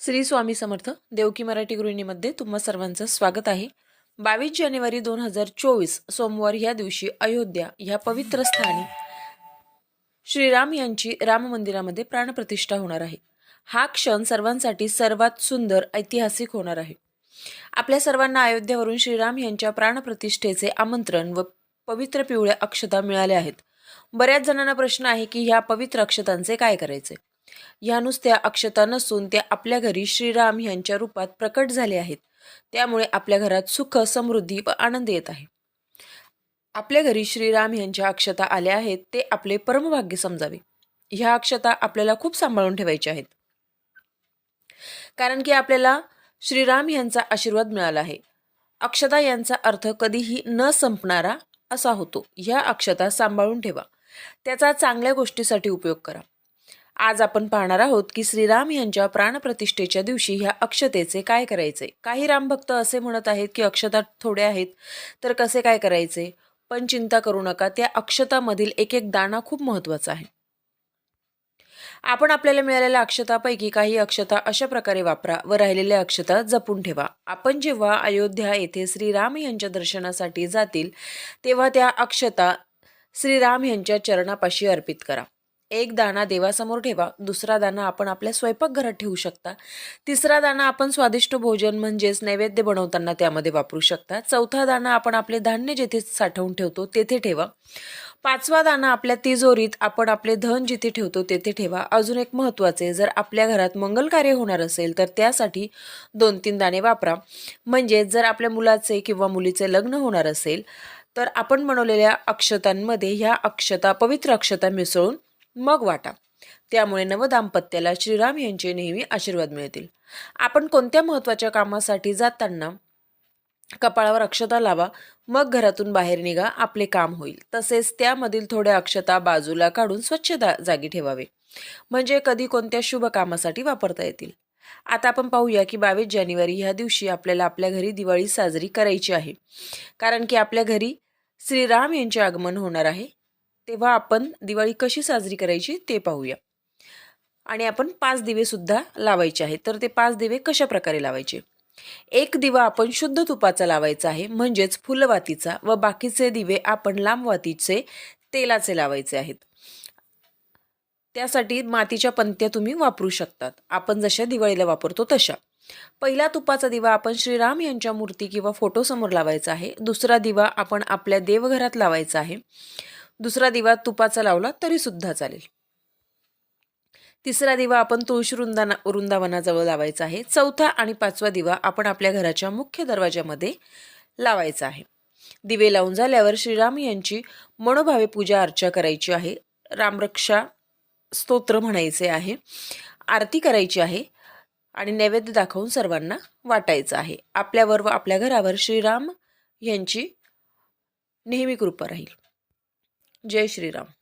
श्री स्वामी समर्थ देवकी मराठी गृहिणीमध्ये तुम्हा सर्वांचं स्वागत आहे. बावीस जानेवारी दोन हजार चोवीस सोमवार या दिवशी अयोध्या ह्या पवित्र स्थानी श्रीराम यांची राम मंदिरामध्ये प्राणप्रतिष्ठा होणार आहे. हा क्षण सर्वांसाठी सर्वात सुंदर ऐतिहासिक होणार आहे. आपल्या सर्वांना अयोध्यावरून श्रीराम यांच्या प्राणप्रतिष्ठेचे आमंत्रण व पवित्र पिवळ्या अक्षता मिळाल्या आहेत. बऱ्याच जणांना प्रश्न आहे की ह्या पवित्र अक्षतांचे काय करायचे? या नुसत्या अक्षता नसून त्या आपल्या घरी श्रीराम यांच्या रूपात प्रकट झाले आहेत. त्यामुळे आपल्या घरात सुख समृद्धी व आनंद येत आहे. आपल्या घरी श्रीराम यांच्या अक्षता आल्या आहेत ते आपले परमभाग्य समजावे. ह्या अक्षता आपल्याला खूप सांभाळून ठेवायच्या आहेत. कारण की आपल्याला श्रीराम यांचा आशीर्वाद मिळाला आहे. अक्षता यांचा अर्थ कधीही न संपणारा असा होतो. ह्या अक्षता सांभाळून ठेवा. त्याचा चांगल्या गोष्टीसाठी उपयोग करा. आज आपण पाहणार आहोत की श्रीराम यांच्या प्राणप्रतिष्ठेच्या दिवशी ह्या अक्षतेचे काय करायचे? काही रामभक्त असे म्हणत आहेत की अक्षता थोड्या आहेत तर कसे काय करायचे? पण चिंता करू नका त्या अक्षतामधील एक एक दाणा खूप महत्त्वाचा आहे. आपण आपल्याला मिळालेल्या अक्षतापैकी काही अक्षता अशा प्रकारे वापरा व राहिलेल्या अक्षता जपून ठेवा. आपण जेव्हा अयोध्या येथे श्रीराम यांच्या दर्शनासाठी जातील तेव्हा त्या अक्षता श्रीराम यांच्या चरणापाशी अर्पित करा. एक दाणा देवासमोर ठेवा दुसरा दाणा आपण आपल्या स्वयंपाकघरात ठेवू शकता. तिसरा दाणा आपण स्वादिष्ट भोजन म्हणजेच नैवेद्य बनवताना त्यामध्ये वापरू शकता. चौथा दाणा आपण आपले धान्य जेथे साठवून ठेवतो तेथे ठेवा. पाचवा दाणा आपल्या तिजोरीत आपण आपले धन जिथे ठेवतो तेथे ठेवा. अजून एक महत्त्वाचे जर आपल्या घरात मंगल कार्य होणार असेल तर त्यासाठी दोन तीन दाणे वापरा. म्हणजे जर आपल्या मुलाचे किंवा मुलीचे लग्न होणार असेल तर आपण बनवलेल्या अक्षतांमध्ये ह्या अक्षता पवित्र अक्षता मिसळून मग वाटा. त्यामुळे नवदाम्पत्याला श्रीराम यांचे नेहमी आशीर्वाद मिळतील. आपण कोणत्या महत्त्वाच्या कामासाठी जाताना कपाळावर अक्षता लावा मग घरातून बाहेर निघा आपले काम होईल. तसेच त्यामधील थोड्या अक्षता बाजूला काढून स्वच्छ जागी ठेवावे. म्हणजे कधी कोणत्या शुभ कामासाठी वापरता येतील? आता आपण पाहूया की बावीस जानेवारी ह्या दिवशी आपल्याला आपल्या घरी दिवाळी साजरी करायची आहे. कारण की आपल्या घरी श्रीराम यांचे आगमन होणार आहे. तेव्हा आपण दिवाळी कशी साजरी करायची ते पाहूया. आणि आपण पाच दिवेसुद्धा लावायचे आहेत. तर ते पाच दिवे कशा प्रकारे लावायचे? एक दिवा आपण शुद्ध तुपाचा लावायचा आहे म्हणजेच फुलवातीचा व बाकीचे दिवे आपण लांबवातीचे तेलाचे लावायचे आहेत. त्यासाठी मातीच्या पंत्या तुम्ही वापरू शकतात. आपण जशा दिवाळीला वापरतो तशा. पहिला तुपाचा दिवा आपण श्रीराम यांच्या मूर्ती किंवा फोटोसमोर लावायचा आहे. दुसरा दिवा आपण आपल्या देवघरात लावायचा आहे. दुसरा दिवा तुपाचा लावला तरी सुद्धा चालेल. तिसरा दिवा आपण तुळशी वृंदाना वृंदावनाजवळ लावायचा आहे. चौथा आणि पाचवा दिवा आपण आपल्या घराच्या मुख्य दरवाजामध्ये लावायचा आहे. दिवे लावून झाल्यावर श्रीराम यांची मनोभावे पूजा अर्चा करायची आहे. रामरक्षा स्तोत्र म्हणायचे आहे. आरती करायची आहे आणि नैवेद्य दाखवून सर्वांना वाटायचं आहे. आपल्यावर व आपल्या घरावर श्रीराम यांची नेहमी कृपा राहील. जय श्रीराम.